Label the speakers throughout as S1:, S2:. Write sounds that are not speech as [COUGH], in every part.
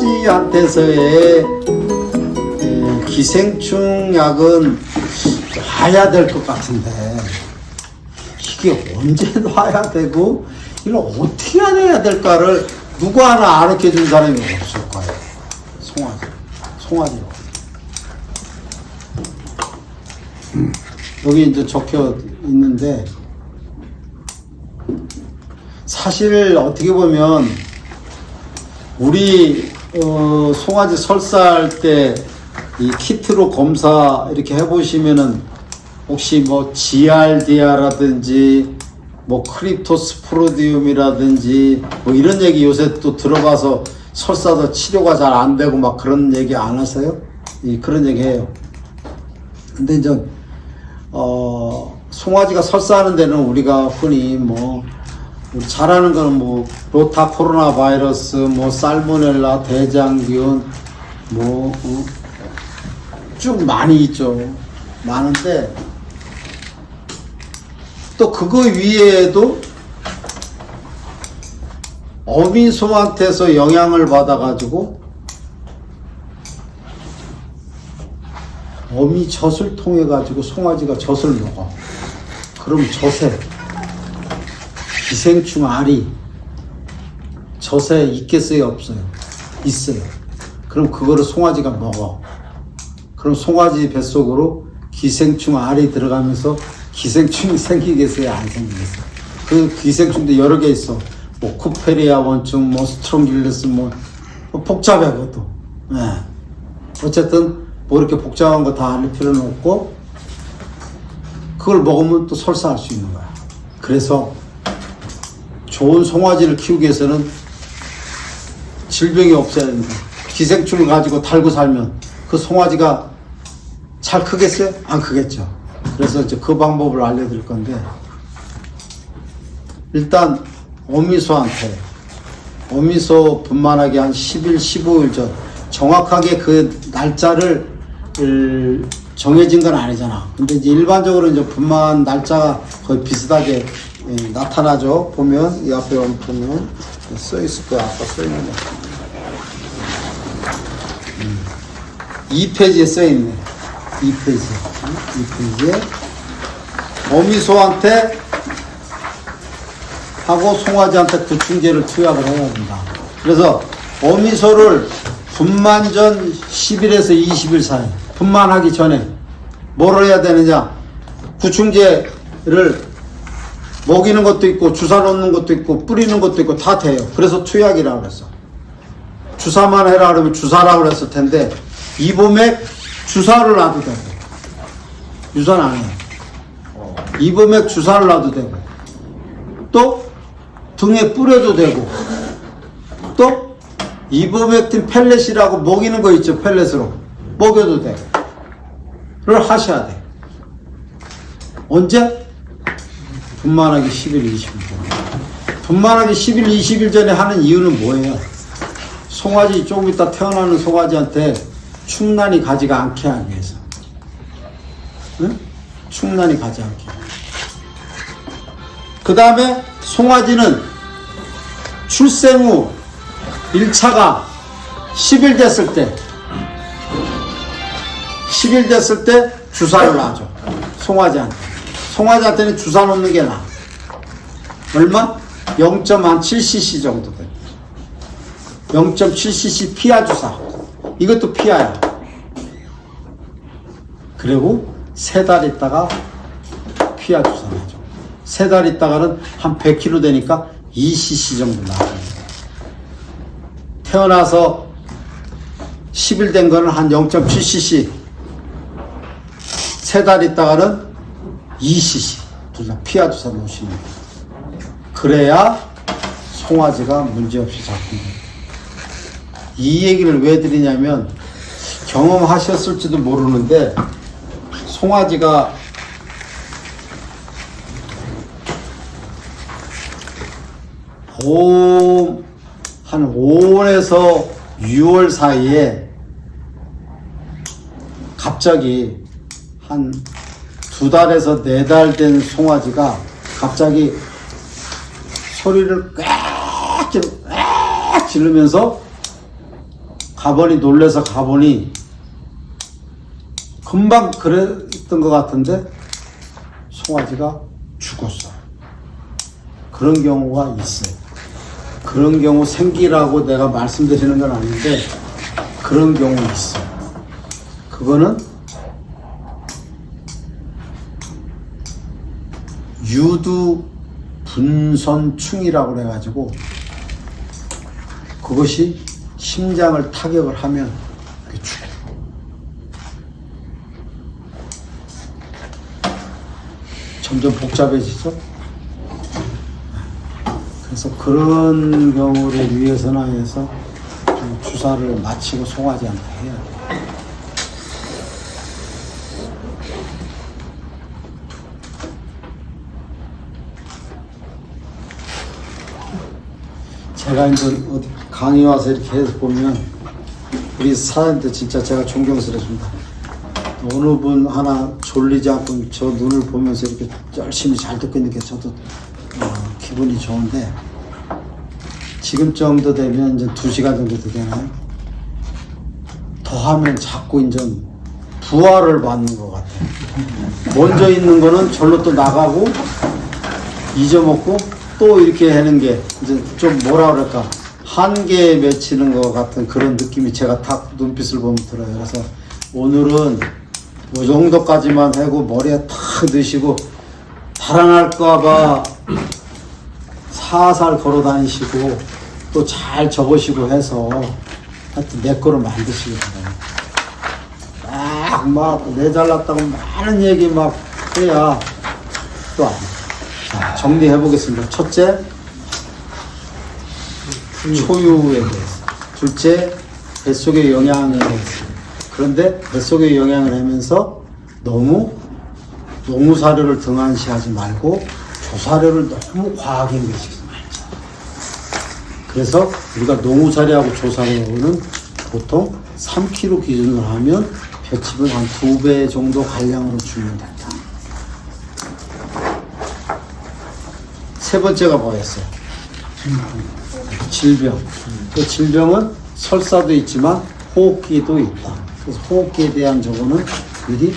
S1: 송아지한테서의 에, 기생충 약은 놔야 될 것 같은데 이게 언제 놔야 되고 이걸 어떻게 해야 될까를 누구 하나 알려줘 준 사람이 없을 거예요. 송아지, 송아지로. 음, 여기 이제 적혀 있는데 사실 어떻게 보면 우리 어, 송아지 설사할 때 이 키트로 검사 이렇게 해보시면은 혹시 뭐 GRD라든지 뭐 크립토스프로디움이라든지 뭐 이런 얘기 요새 또 들어가서 설사도 치료가 잘 안 되고 막 그런 얘기 안 하세요? 이 그런 얘기 해요. 근데 이제 어 송아지가 설사하는 데는 우리가 흔히 뭐 우리 잘하는 거는 뭐 로타 코로나 바이러스, 뭐 살모넬라, 대장균, 뭐쭉 많이 있죠. 많은데 또 그거 위에도 어미소한테서 영향을 받아가지고 어미 젖을 통해 가지고 송아지가 젖을 먹어. 그럼 젖에 기생충 알이 젖에 있겠어요 없어요? 있어요. 그럼 그거를 송아지가 먹어. 그럼 송아지 뱃속으로 기생충 알이 들어가면서 기생충이 [LAUGHS] 생기겠어요? 안 생기겠어요? 그 기생충도 여러 개 있어. 뭐 쿠페리아 원충, 뭐 스트롱길레스, 뭐, 뭐 복잡해 그것도. 예. 어쨌든 뭐 이렇게 복잡한 거 다 알릴 필요는 없고 그걸 먹으면 또 설사할 수 있는 거야. 그래서 좋은 송아지를 키우기 위해서는 질병이 없어야 된다. 기생충을 가지고 달고 살면 그 송아지가 잘 크겠어요? 안 크겠죠. 그래서 이제 그 방법을 알려드릴 건데 일단 어미소한테 어미소 분만하기 한 10일, 15일 전 정확하게 그 날짜를 을, 정해진 건 아니잖아. 근데 이제 일반적으로 이제 분만 날짜가 거의 비슷하게 예, 나타나죠. 보면 이 앞에 보면 써 있을 거야. 아까 써 있는데. 2페이지에 써 있네. 2페이지. 2페이지에 어미소한테 하고 송아지한테 구충제를 투약을 해야 된다. 그래서 어미소를 분만 전 10일에서 20일 사이, 분만하기 전에 뭘 해야 되느냐? 구충제를 먹이는 것도 있고 주사 놓는 것도 있고 뿌리는 것도 있고 다 돼요. 그래서 투약이라고 그랬어. 주사만 해라 그러면 주사라고 그랬을 텐데 이봄에 주사를 놔도 되고 유사는 안 해. 이봄에 주사를 놔도 되고 또 등에 뿌려도 되고 또 이보맥틴 펠렛이라고 먹이는 거 있죠 펠렛으로 먹여도 돼. 를 하셔야 돼. 언제? 분만하기 10일, 20일 전에. 분만하기 10일, 20일 전에 하는 이유는 뭐예요? 송아지, 조금 이따 태어나는 송아지한테 충난이 가지가 않게 하기 위해서. 응? 충난이 가지 않게. 그 다음에 송아지는 출생 후 1차가 10일 됐을 때 10일 됐을 때 주사를 놔줘. 송아지한테. 송아지한테는 주사 놓는 게 나아. 얼마? 0.7cc 정도 돼. 0.7cc 피하 주사. 이것도 피하야. 그리고 세 달 있다가 피하 주사 놔줘. 세달 있다가는 한 100kg 되니까 2cc 정도 나와요. 태어나서 10일 된 거는 한 0.7cc. 세 달 있다가는 2cc. 둘다 피하 주사 놓으시면 돼요. 그래야 송아지가 문제없이 잡힌다. 이 얘기를 왜 드리냐면 경험하셨을지도 모르는데 송아지가 봄, 한 5월에서 6월 사이에 갑자기 한 두 달에서 네 달 된 송아지가 갑자기 소리를 꽥 지르면서 가보니 놀래서 가보니 금방 그랬던 것 같은데 송아지가 죽었어. 그런 경우가 있어요. 그런 경우 생기라고 내가 말씀드리는 건 아닌데 그런 경우 있어요. 그거는 유두 분선충이라고 그래가지고 그것이 심장을 타격을 하면 죽어. 점점 복잡해지죠? 그래서 그런 경우를 위해서나 해서 좀 주사를 마치고 송아지한테 해야 돼요. 제가 이제 강의 와서 이렇게 해서 보면 우리 사장님들 진짜 제가 존경스럽습니다. 어느 분 하나 졸리지 않고 저 눈을 보면서 이렇게 열심히 잘 듣고 있는 게 저도 어, 기분이 좋은데 지금 정도 되면 이제 두 시간 정도 되잖아요. 더 하면 자꾸 이제 부하를 받는 것 같아요. 먼저 있는 거는 절로 또 나가고 잊어먹고 또 이렇게 하는 게 이제 좀 뭐라 그럴까 한계에 맺히는 것 같은 그런 느낌이 제가 딱 눈빛을 보면 들어요. 그래서 오늘은 뭐 정도까지만 하고 머리에 탁 넣으시고 달아날까봐 살살 걸어 다니시고 또 잘 적으시고 해서 하여튼 내 거로 만드시기 바랍니다. 막막내 잘났다고 많은 얘기 막 해야 또 안. 자, 정리해 보겠습니다. 첫째, 초유에 대해서. 둘째, 뱃속의 영양에 대해서. 그런데 뱃속의 영양을 하면서 너무 농사료를 등한시하지 말고 조사료를 너무 과하게 먹이지 말자. 그래서 우리가 농사료하고 조사료는 보통 3kg 기준으로 하면 볏집을 한 두 배 정도 간량으로 주면 된다. 세 번째가 뭐였어요? 질병. 그 질병은 설사도 있지만 호흡기도 있다. 그래서 호흡기에 대한 저거는 미리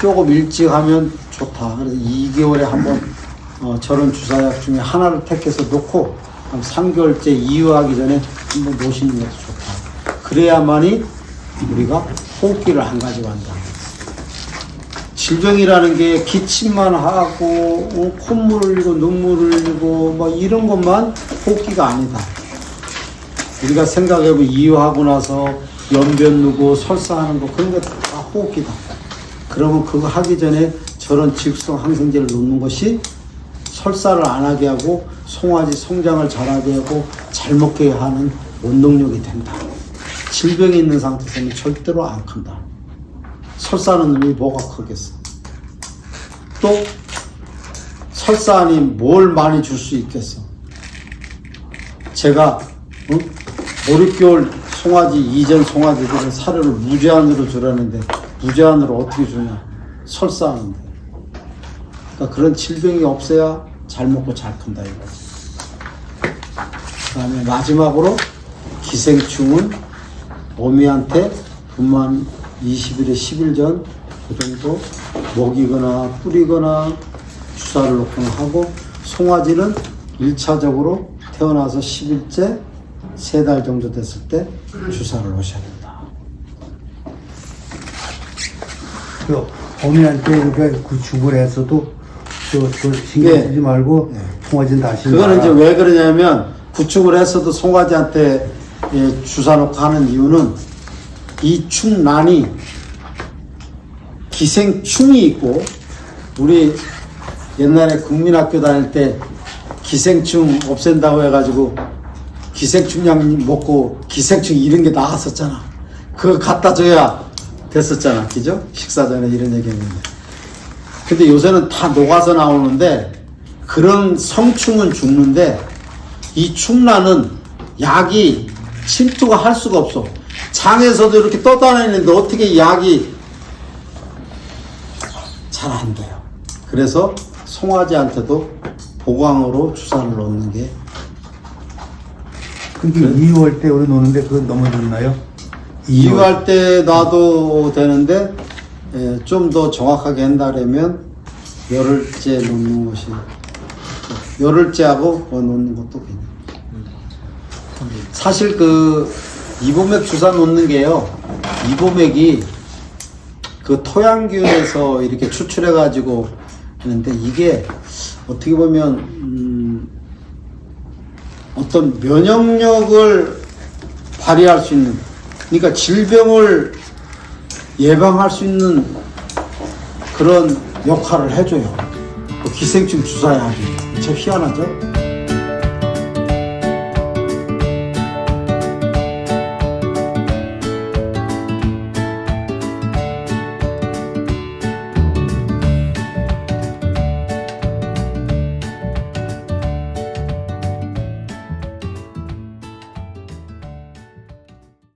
S1: 조금 일찍 하면 좋다. 그래서 2개월에 한번 어, 저런 주사약 중에 하나를 택해서 놓고 한 3개월째 이유하기 전에 한번 놓으시는 것도 좋다. 그래야만이 우리가 호흡기를 안 가져간다. 질병이라는 게 기침만 하고 어, 콧물 흘리고 눈물 흘리고 뭐 이런 것만 호흡기가 아니다. 우리가 생각해보면 이유하고 나서 연변 누고 설사하는 거 그런 거 다 호흡기다. 그러면 그거 하기 전에 저런 직성 항생제를 놓는 것이 설사를 안 하게 하고 송아지 성장을 잘하게 하고 잘 먹게 하는 원동력이 된다. 질병이 있는 상태에서는 절대로 안 큰다. 설사하는 놈이 뭐가 크겠어. 또 설사하니 뭘 많이 줄 수 있겠어. 제가 어? 5, 6개월 송아지 이전 송아지들은 사료를 무제한으로 주라는데 무제한으로 어떻게 주냐? 설사하는데. 그러니까 그런 질병이 없어야 잘 먹고 잘 큰다 이거. 그 다음에 마지막으로 기생충은 어미한테 분만 20일에 10일 전 그 정도 먹이거나 뿌리거나 주사를 놓거나 하고 송아지는 1차적으로 태어나서 10일째 3달 정도 됐을 때 주사를 놓으셔야 된다.
S2: 그 어머니한테 이렇게 구축을 했어도 또, 또 신경
S1: 네.
S2: 쓰지 말고 통화진 다시
S1: 그거는 이제. 왜 그러냐면 구축을 했어도 송아지한테 예, 주사 놓고 하는 이유는 이 충란이 기생충이 있고 우리 옛날에 국민학교 다닐 때 기생충 없앤다고 해가지고 기생충 약 먹고 기생충 이런 게 나갔었잖아. 그거 갖다 줘야 됐었잖아. 그죠? 식사 전에 이런 얘기 했는데. 근데 요새는 다 녹아서 나오는데 그런 성충은 죽는데 이 충란은 약이 침투가 할 수가 없어. 장에서도 이렇게 떠다니는데 어떻게 약이 잘 안 돼요. 그래서 송아지한테도 보강으로 주사를 놓는 게
S2: 근데 2월 때 우리 노는데 그거 넘어졌나요?
S1: 이유할 때 놔도 되는데 좀 더 정확하게 한다면 열흘째 놓는 것이 열흘째 하고 뭐 놓는 것도 괜찮아요. 사실 그 이보맥 주사 놓는 게요. 이보맥이 그 토양균에서 이렇게 추출해 가지고 하는데 이게 어떻게 보면 음 어떤 면역력을 발휘할 수 있는 그러니까 질병을 예방할 수 있는 그런 역할을 해줘요. 그 기생충 주사야. 참 희한하죠?